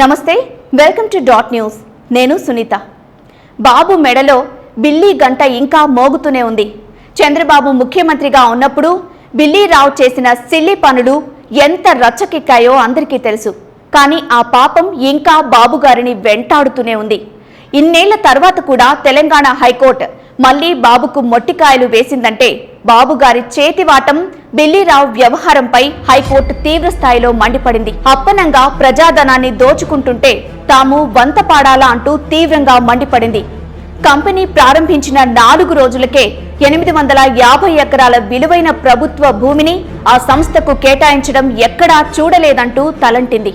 నమస్తే welcome to dot news. నేను సునీత. బాబు మెడలో బిల్లీ గంట ఇంకా మోగుతూనే ఉంది. చంద్రబాబు ముఖ్యమంత్రిగా ఉన్నప్పుడు బిల్లీరావు చేసిన సిల్లి పనులు ఎంత రచ్చకెక్కాయో అందరికీ తెలుసు. కానీ ఆ పాపం ఇంకా బాబుగారిని వెంటాడుతూనే ఉంది. ఇన్నేళ్ళ తర్వాత కూడా తెలంగాణ హైకోర్టు మళ్ళీ బాబుకు మొట్టికాయలు వేసిందంటే బాబుగారి చేతివాటం బిల్లీరావు వ్యవహారంపై హైకోర్టు తీవ్రస్థాయిలో మండిపడింది. అప్పనంగా ప్రజాధనాన్ని దోచుకుంటుంటే తాము వంత పాడాలా అంటూ తీవ్రంగా మండిపడింది. కంపెనీ ప్రారంభించిన నాలుగు రోజులకే ఎనిమిది వందల యాభై ఎకరాల విలువైన ప్రభుత్వ భూమిని ఆ సంస్థకు కేటాయించడం ఎక్కడా చూడలేదంటూ తలంటింది.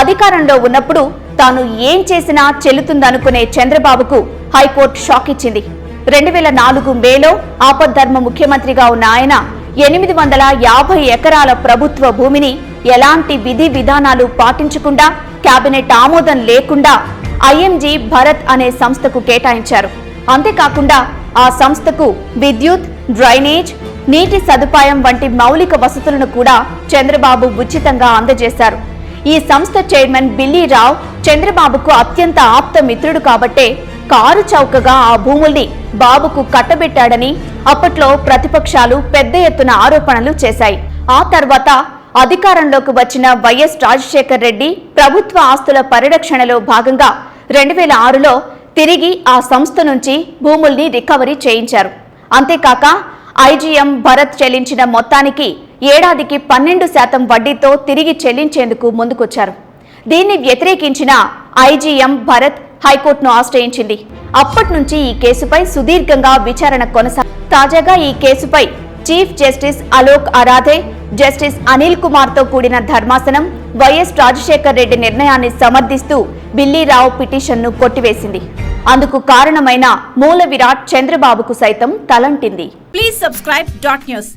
అధికారంలో ఉన్నప్పుడు తాను ఏం చేసినా చెల్లుతుందనుకునే చంద్రబాబుకు హైకోర్టు షాక్ ఇచ్చింది రెండు వేల నాలుగు మేలో ఆపద్ధర్మ ముఖ్యమంత్రిగా ఉన్న ఆయన ఎనిమిది వందల యాభై ఎకరాల ప్రభుత్వ భూమిని ఎలాంటి విధి విధానాలు పాటించకుండా కేబినెట్ ఆమోదం లేకుండా ఐఎంజీ భరత్ అనే సంస్థకు కేటాయించారు. అంతేకాకుండా ఆ సంస్థకు విద్యుత్ డ్రైనేజ్ నీటి సదుపాయం వంటి మౌలిక వసతులను కూడా చంద్రబాబు ఉచితంగా అందజేశారు. ఈ సంస్థ చైర్మన్ బిల్లీ రావ్ చంద్రబాబుకు అత్యంత ఆప్త మిత్రుడు కాబట్టే కారు చౌకగా ఆ భూముల్ని బాబుకు కట్టబెట్టాడని అప్పట్లో ప్రతిపక్షాలు పెద్ద ఎత్తున ఆరోపణలు చేశాయి. ఆ తర్వాత అధికారంలోకి వచ్చిన వైఎస్ రాజశేఖర్ రెడ్డి ప్రభుత్వ ఆస్తుల పరిరక్షణలో భాగంగా రెండు వేల ఆరులో తిరిగి ఆ సంస్థ నుంచి భూముల్ని రికవరీ చేయించారు. అంతేకాక ఐజీఎం భరత్ చెల్లించిన మొత్తానికి ఏడాదికి పన్నెండు శాతం వడ్డీతో తిరిగి చెల్లించేందుకు ముందుకొచ్చారు. దీన్ని వ్యతిరేకించిన ఐజీఎం భరత్ హైకోర్టును ఆశ్రయించింది. అప్పటి నుంచి ఈ కేసుపై సుదీర్ఘంగా విచారణ కొనసా తాజాగా ఈ కేసుపై chief justice Alok Aradhe justice Anil కుమార్తో కూడిన ధర్మాసనం వైఎస్ రాజశేఖర్ రెడ్డి నిర్ణయాన్ని సమర్థిస్తూ బిల్లీరావు పిటిషన్ను కొట్టివేసింది. అందుకు కారణమైన మూల విరాట్ చంద్రబాబుకు సైతం తలంటింది. Please subscribe dot news